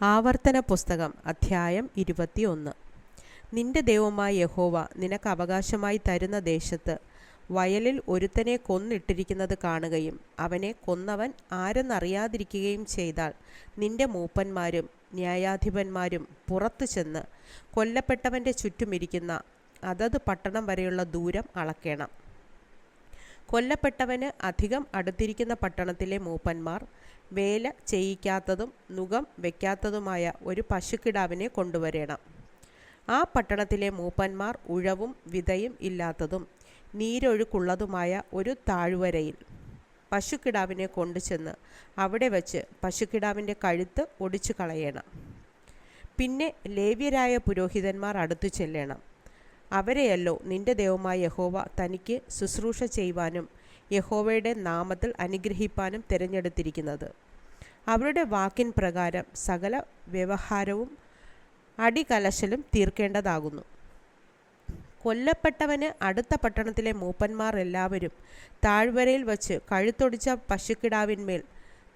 ആവർത്തന പുസ്തകം അധ്യായം ഇരുപത്തിയൊന്ന്. നിന്റെ ദൈവമായ യഹോവ നിനക്ക് അവകാശമായി തരുന്ന ദേശത്ത് വയലിൽ ഒരുത്തനെ കൊന്നിട്ടിരിക്കുന്നത് കാണുകയും അവനെ കൊന്നവൻ ആരെന്നറിയാതിരിക്കുകയും ചെയ്താൽ നിന്റെ മൂപ്പന്മാരും ന്യായാധിപന്മാരും പുറത്തു ചെന്ന് കൊല്ലപ്പെട്ടവന്റെ ചുറ്റുമിരിക്കുന്ന അതത് പട്ടണം വരെയുള്ള ദൂരം അളക്കണം. കൊല്ലപ്പെട്ടവന് അധികം അടുത്തിരിക്കുന്ന പട്ടണത്തിലെ മൂപ്പന്മാർ വേല ചെയ്യിക്കാത്തതും നുകം വയ്ക്കാത്തതുമായ ഒരു പശുക്കിടാവിനെ കൊണ്ടുവരണം. ആ പട്ടണത്തിലെ മൂപ്പന്മാർ ഉഴവും വിതയും ഇല്ലാത്തതും നീരൊഴുക്കുള്ളതുമായ ഒരു താഴ്വരയിൽ പശുക്കിടാവിനെ കൊണ്ടുചെന്ന് അവിടെ വച്ച് പശുക്കിടാവിന്റെ കഴുത്ത് ഒടിച്ചു കളയണം പിന്നെ ലേവ്യരായ പുരോഹിതന്മാർ അടുത്തു ചെല്ലണം. അവരെയല്ലോ നിന്റെ ദൈവമായ യഹോവ തനിക്ക് ശുശ്രൂഷ ചെയ്യുവാനും യഹോവയുടെ നാമത്തിൽ അനുഗ്രഹിപ്പാനും തിരഞ്ഞെടുത്തിരിക്കുന്നത്. അവരുടെ വാക്കിൻ പ്രകാരം സകല വ്യവഹാരവും അടികലശലും തീർക്കേണ്ടതാകുന്നു. കൊല്ലപ്പെട്ടവന് അടുത്ത പട്ടണത്തിലെ മൂപ്പന്മാർ എല്ലാവരും താഴ്വരയിൽ വച്ച് കഴുത്തൊടിച്ച പശുക്കിടാവിന്മേൽ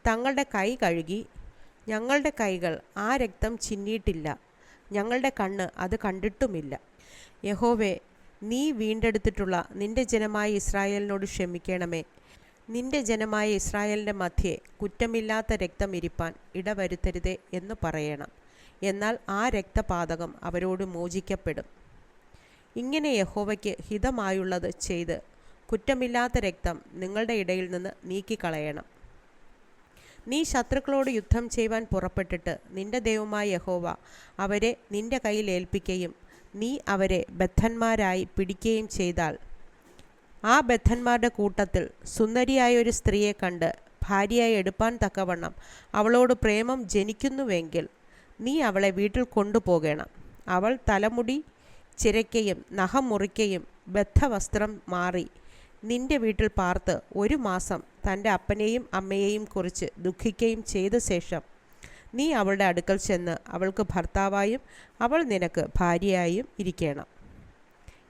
തങ്ങളുടെ കൈ കഴുകി ഞങ്ങളുടെ കൈകൾ ആ രക്തം ചിന്നിയിട്ടില്ല. ഞങ്ങളുടെ കണ്ണ് അത് കണ്ടിട്ടുമില്ല. യഹോവേ നീ വീണ്ടെടുത്തിട്ടുള്ള നിന്റെ ജനമായ ഇസ്രായേലിനോട് ക്ഷമിക്കണമേ. നിന്റെ ജനമായ ഇസ്രായേലിന്റെ മധ്യേ കുറ്റമില്ലാത്ത രക്തം ഇരിപ്പാൻ ഇടവരുത്തരുതേ എന്ന് പറയണം. എന്നാൽ ആ രക്തപാതകം അവരോട് മോചിക്കപ്പെടും. ഇങ്ങനെ യഹോവയ്ക്ക് ഹിതമായുള്ളത് ചെയ്ത് കുറ്റമില്ലാത്ത രക്തം നിങ്ങളുടെ ഇടയിൽ നിന്ന് നീക്കിക്കളയണം. നീ ശത്രുക്കളോട് യുദ്ധം ചെയ്യുവാൻ പുറപ്പെട്ടിട്ട് നിന്റെ ദൈവമായ യഹോവ അവരെ നിന്റെ കയ്യിൽ ഏൽപ്പിക്കുകയും നീ അവരെ ബദ്ധന്മാരായി പിടിക്കുകയും ചെയ്താൽ. ആ ബദ്ധന്മാരുടെ കൂട്ടത്തിൽ സുന്ദരിയായ ഒരു സ്ത്രീയെ കണ്ട് ഭാര്യയായി എടുപ്പാൻ തക്കവണ്ണം അവളോട് പ്രേമം ജനിക്കുന്നുവെങ്കിൽ നീ അവളെ വീട്ടിൽ കൊണ്ടുപോകണം. അവൾ തലമുടി ചിരയ്ക്കയും നഖം മുറിക്കയും ബദ്ധവസ്ത്രം മാറി നിന്റെ വീട്ടിൽ പാർത്ത് ഒരു മാസം തന്റെ അപ്പനെയും അമ്മയെയും കുറിച്ച് ദുഃഖിക്കുകയും ചെയ്ത ശേഷം നീ അവളുടെ അടുക്കൽ ചെന്ന് അവൾക്ക് ഭർത്താവായും അവൾ നിനക്ക് ഭാര്യയായും ഇരിക്കണം.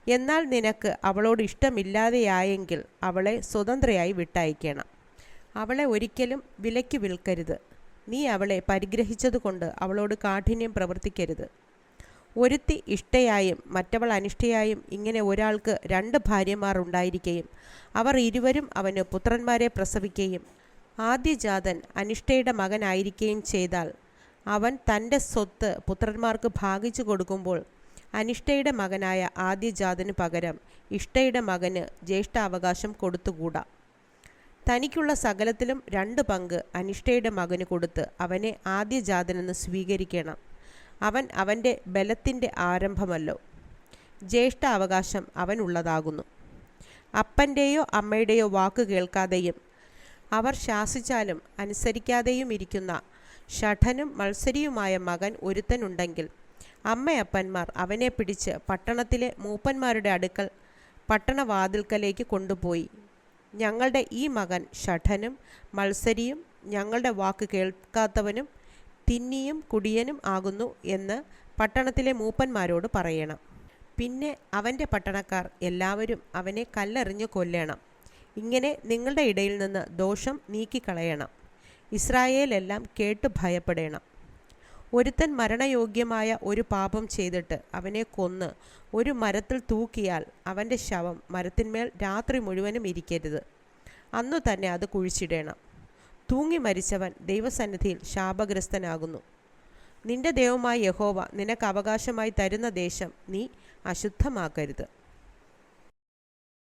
എന്നാൽ നിനക്ക് അവളോട് ഇഷ്ടമില്ലാതെയായെങ്കിൽ അവളെ സ്വതന്ത്രയായി വിട്ടയക്കണം. അവളെ ഒരിക്കലും വിലയ്ക്ക് വിൽക്കരുത്. നീ അവളെ പരിഗ്രഹിച്ചതുകൊണ്ട് അവളോട് കാഠിന്യം പ്രവർത്തിക്കരുത്. ഒരുത്തി ഇഷ്ടയായും മറ്റവൾ അനിഷ്ടയായും ഇങ്ങനെ ഒരാൾക്ക് രണ്ട് ഭാര്യമാർ ഉണ്ടായിരിക്കുകയും അവർ ഇരുവരും അവന് പുത്രന്മാരെ പ്രസവിക്കുകയും ആദ്യജാതൻ അനിഷ്ടയുടെ മകനായിരിക്കുകയും ചെയ്താൽ അവൻ തന്റെ സ്വത്ത് പുത്രന്മാർക്ക് ഭാഗിച്ചു കൊടുക്കുമ്പോൾ അനിഷ്ടയുടെ മകനായ ആദ്യജാതന് പകരം ഇഷ്ടയുടെ മകന് ജ്യേഷ്ഠാവകാശം കൊടുത്തുകൂടാ. തനിക്കുള്ള സകലത്തിലും രണ്ട് പങ്ക് അനിഷ്ടയുടെ മകന് കൊടുത്ത് അവനെ ആദ്യജാതനെന്ന് സ്വീകരിക്കണം. അവൻ അവന്റെ ബലത്തിന്റെ ആരംഭമല്ലോ. ജ്യേഷ്ഠ അവകാശം അവനുള്ളതാകുന്നു. അപ്പന്റെയോ അമ്മയുടെയോ വാക്ക് കേൾക്കാതെയും അവർ ശാസിച്ചാലും അനുസരിക്കാതെയും ഇരിക്കുന്ന ഷഠനും മത്സരിയുമായ മകൻ ഒരുത്തനുണ്ടെങ്കിൽ അമ്മയപ്പന്മാർ അവനെ പിടിച്ച് പട്ടണത്തിലെ മൂപ്പന്മാരുടെ അടുക്കൽ പട്ടണവാതിൽക്കലേക്ക് കൊണ്ടുപോയി. ഞങ്ങളുടെ ഈ മകൻ ഷഠനും മത്സരിയും ഞങ്ങളുടെ വാക്ക് കേൾക്കാത്തവനും തിന്നിയും കുടിയനും ആകുന്നു എന്ന് പട്ടണത്തിലെ മൂപ്പന്മാരോട് പറയണം. പിന്നെ അവന്റെ പട്ടണക്കാർ എല്ലാവരും അവനെ കല്ലെറിഞ്ഞു കൊല്ലണം. ഇങ്ങനെ നിങ്ങളുടെ ഇടയിൽ നിന്ന് ദോഷം നീക്കിക്കളയണം. ഇസ്രായേലെല്ലാം കേട്ട് ഭയപ്പെടണം. ഒരുത്തൻ മരണയോഗ്യമായ ഒരു പാപം ചെയ്തിട്ട് അവനെ കൊന്ന് ഒരു മരത്തിൽ തൂക്കിയാൽ അവന്റെ ശവം മരത്തിന്മേൽ രാത്രി മുഴുവനും ഇരിക്കരുത്. അന്നു തന്നെ അത് കുഴിച്ചിടണം. തൂങ്ങി മരിച്ചവൻ ദൈവസന്നിധിയിൽ ശാപഗ്രസ്തനാകുന്നു. നിന്റെ ദൈവമായ യഹോവ നിനക്ക് അവകാശമായി തരുന്ന ദേശം നീ അശുദ്ധമാക്കരുത്.